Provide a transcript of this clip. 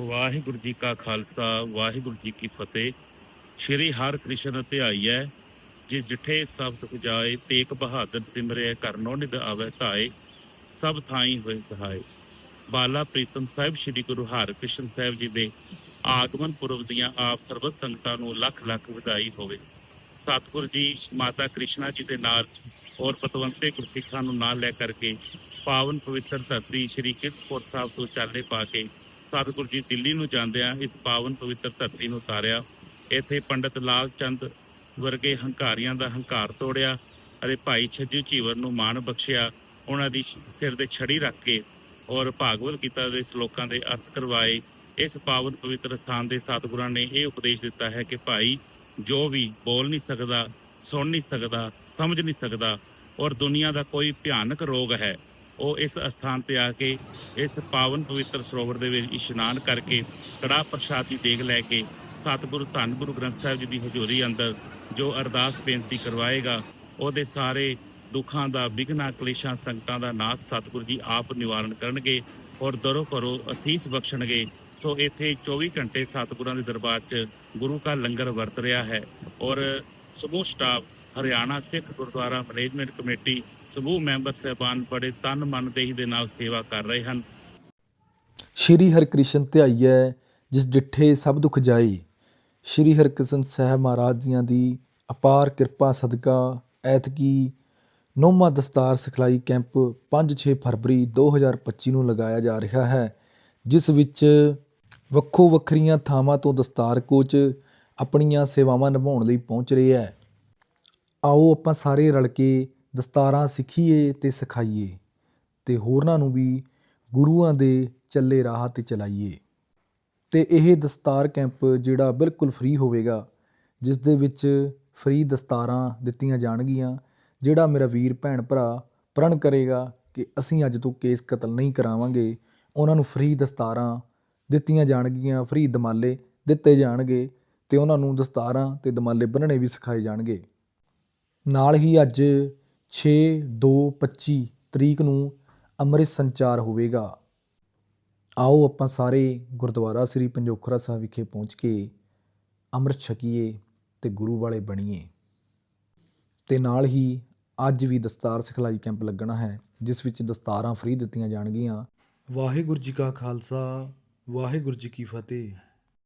ਵਾਹਿਗੁਰੂ ਜੀ ਕਾ ਖਾਲਸਾ, ਵਾਹਿਗੁਰੂ ਜੀ ਕੀ ਫਤਿਹ। ਸ਼੍ਰੀ ਹਰਿਕ੍ਰਿਸ਼ਨ ਧਿਆਈ ਹੈ, ਜੇ ਜਿਠੇ ਸਭ ਤੁਖ ਜਾਏ ਤੇਕ ਬਹਾਦਰ ਸਿਮਰਿਆ ਕਰਨੋ ਨਿਦ ਆਵੇ ਧਾਏ, ਸਭ ਥਾਈ ਹੋਏ ਸਹਾਏ। ਬਾਲਾ ਪ੍ਰੀਤਮ ਸਾਹਿਬ, ਸ੍ਰੀ ਗੁਰੂ ਹਰਿਕ੍ਰਿਸ਼ਨ ਸਾਹਿਬ ਜੀ ਦੇ ਆਗਮਨ ਪੁਰਬ ਦੀਆਂ ਆਪ ਸਰਬਤ ਸੰਗਤਾਂ ਨੂੰ ਲੱਖ ਲੱਖ ਵਧਾਈ ਹੋਵੇ। ਸਤਿਗੁਰੂ ਜੀ, ਮਾਤਾ ਕ੍ਰਿਸ਼ਨਾ ਜੀ ਦੇ ਨਾਲ ਔਰ ਪਤਵੰਤੇ ਗੁਰਸਿੱਖਾਂ ਨੂੰ ਨਾਲ ਲੈ ਕਰਕੇ ਪਾਵਨ ਪਵਿੱਤਰ ਧਰਤੀ ਸ੍ਰੀ ਕਿਰਤਪੁਰ ਸਾਹਿਬ ਤੋਂ ਚਾਲੇ ਪਾ ਕੇ ਸਤਿਗੁਰੂ ਜੀ ਦਿੱਲੀ ਨੂੰ ਜਾਂਦਿਆਂ ਇਸ ਪਾਵਨ ਪਵਿੱਤਰ ਧਰਤੀ ਨੂੰ ਉਤਾਰਿਆ। ਇੱਥੇ ਪੰਡਤ ਲਾਲ ਚੰਦ ਵਰਗੇ ਹੰਕਾਰੀਆਂ ਦਾ ਹੰਕਾਰ ਤੋੜਿਆ ਅਤੇ ਭਾਈ ਛੱਜੂ ਝੀਵਰ ਨੂੰ ਮਾਣ ਬਖਸ਼ਿਆ। ਉਹਨਾਂ ਦੀ ਸਿਰ ਦੇ ਛੜੀ ਰੱਖ ਕੇ ਔਰ ਭਾਗਵਤ ਗੀਤਾ ਦੇ ਸ਼ਲੋਕਾਂ ਦੇ ਅਰਥ ਕਰਵਾਏ। ਇਸ ਪਾਵਨ ਪਵਿੱਤਰ ਸਥਾਨ ਦੇ ਸਤਿਗੁਰਾਂ ਨੇ ਇਹ ਉਪਦੇਸ਼ ਦਿੱਤਾ ਹੈ ਕਿ ਭਾਈ ਜੋ ਵੀ ਬੋਲ ਨਹੀਂ ਸਕਦਾ, ਸੁਣ ਨਹੀਂ ਸਕਦਾ, ਸਮਝ ਨਹੀਂ ਸਕਦਾ ਔਰ ਦੁਨੀਆ ਦਾ ਕੋਈ ਭਿਆਨਕ ਰੋਗ ਹੈ, ਉਹ ਇਸ ਅਸਥਾਨ ਤੇ ਆ ਕੇ ਇਸ ਪਾਵਨ ਪਵਿੱਤਰ ਸਰੋਵਰ ਦੇ ਵਿੱਚ ਇਸ਼ਨਾਨ ਕਰਕੇ ਕੜਾ ਪ੍ਰਸ਼ਾਦ ਦੀ ਦੇਗ ਲੈ ਕੇ ਸਤਿਗੁਰੂ ਧੰਨ ਗੁਰੂ ਗ੍ਰੰਥ ਸਾਹਿਬ ਜੀ ਦੀ ਹਜ਼ੂਰੀ ਅੰਦਰ ਜੋ ਅਰਦਾਸ ਬੇਨਤੀ ਕਰਵਾਏਗਾ, ਉਹਦੇ ਸਾਰੇ ਦੁੱਖਾਂ ਦਾ, ਵਿਘਨਾਂ ਕਲੇਸ਼ਾਂ, ਸੰਕਟਾਂ ਦਾ ਨਾਸ਼ ਸਤਿਗੁਰੂ ਜੀ ਆਪ ਨਿਵਾਰਨ ਕਰਨਗੇ ਔਰ ਦਰੋ ਕਰੋ ਅਸੀਸ ਬਖਸ਼ਣਗੇ। ਸੋ ਇੱਥੇ 24 ਘੰਟੇ ਸਤਿਗੁਰਾਂ ਦੇ ਦਰਬਾਰ 'ਚ ਗੁਰੂ ਕਾ ਲੰਗਰ ਵਰਤ ਰਿਹਾ ਹੈ ਔਰ ਸਮੂਹ staff, Haryana Sikh Gurdwara management committee, ਸਮੂਹ ਮੈਂਬਰ ਸਹਿਬਾਨ ਬੜੇ ਤਨ ਮਨ ਦੇਹੀ ਦੇ ਨਾਲ ਸੇਵਾ ਕਰ ਰਹੇ ਹਨ। ਸ਼੍ਰੀ ਹਰਿਕ੍ਰਿਸ਼ਨ ਧਿਆਈਐ ਜਿਸ ਡਿਠੇ ਸਭ ਦੁਖ ਜਾਈ। ਸ਼੍ਰੀ ਹਰਿਕ੍ਰਿਸ਼ਨ ਸਾਹਿਬ ਮਹਾਰਾਜ ਜੀਆਂ ਦੀ ਅਪਾਰ ਕਿਰਪਾ ਸਦਕਾ ਐਤਕੀ ਨੌਵਾਂ ਦਸਤਾਰ ਸਿਖਲਾਈ ਕੈਂਪ 5-6 ਫਰਵਰੀ 2025 ਨੂੰ ਲਗਾਇਆ ਜਾ ਰਿਹਾ ਹੈ, ਜਿਸ ਵਿੱਚ ਵੱਖੋ ਵੱਖਰੀਆਂ ਥਾਵਾਂ ਤੋਂ ਦਸਤਾਰ ਕੋਚ ਆਪਣੀਆਂ ਸੇਵਾਵਾਂ ਨਿਭਾਉਣ ਲਈ ਪਹੁੰਚ ਰਹੇ ਹੈ। ਆਓ ਆਪਾਂ ਸਾਰੇ ਰਲ ਕੇ ਦਸਤਾਰਾਂ ਸਿੱਖੀਏ ਤੇ ਸਿਖਾਈਏ ਤੇ ਹੋਰਨਾਂ ਨੂੰ ਵੀ ਗੁਰੂਆਂ ਦੇ ਚੱਲੇ ਰਾਹ ਤੇ ਚਲਾਈਏ। ਅਤੇ ਇਹ ਦਸਤਾਰ ਕੈਂਪ ਜਿਹੜਾ ਬਿਲਕੁਲ ਫ੍ਰੀ ਹੋਵੇਗਾ, ਜਿਸ ਦੇ ਵਿੱਚ ਫ੍ਰੀ ਦਸਤਾਰਾਂ ਦਿੱਤੀਆਂ ਜਾਣਗੀਆਂ, ਜਿਹੜਾ ਮੇਰਾ ਵੀਰ, ਭੈਣ, ਭਰਾ ਪ੍ਰਣ ਕਰੇਗਾ ਕਿ ਅਸੀਂ ਅੱਜ ਤੋਂ ਕੇਸ ਕਤਲ ਨਹੀਂ ਕਰਾਵਾਂਗੇ। ਉਹਨਾਂ ਨੂੰ ਫ੍ਰੀ ਦਸਤਾਰਾਂ ਦਿੱਤੀਆਂ ਜਾਣਗੀਆਂ, ਫ੍ਰੀ ਦਮਾਲੇ ਦਿੱਤੇ ਜਾਣਗੇ ਅਤੇ ਉਹਨਾਂ ਨੂੰ ਦਸਤਾਰਾਂ ਅਤੇ ਦਮਾਲੇ ਬੰਨਣੇ ਵੀ ਸਿਖਾਏ ਜਾਣਗੇ। ਨਾਲ ਹੀ ਅੱਜ 6 2 25 ਤਰੀਕ ਨੂੰ ਅੰਮ੍ਰਿਤ ਸੰਚਾਰ ਹੋਵੇਗਾ। ਆਓ ਆਪਾਂ ਸਾਰੇ ਗੁਰਦੁਆਰਾ ਸ੍ਰੀ ਪੰਜੋਖਰਾ ਸਾਹਿਬ ਵਿਖੇ ਪਹੁੰਚ ਕੇ ਅੰਮ੍ਰਿਤ ਛਕੀਏ ਤੇ ਗੁਰੂ ਵਾਲੇ ਬਣੀਏ। ਤੇ ਨਾਲ ਹੀ ਅੱਜ ਵੀ ਦਸਤਾਰ ਸਿਖਲਾਈ ਕੈਂਪ ਲੱਗਣਾ ਹੈ, ਜਿਸ ਵਿੱਚ ਦਸਤਾਰਾਂ ਫ੍ਰੀ ਦਿੱਤੀਆਂ ਜਾਣਗੀਆਂ। ਵਾਹਿਗੁਰੂ ਜੀ ਕਾ ਖਾਲਸਾ, ਵਾਹਿਗੁਰੂ ਜੀ ਕੀ ਫਤਿਹ।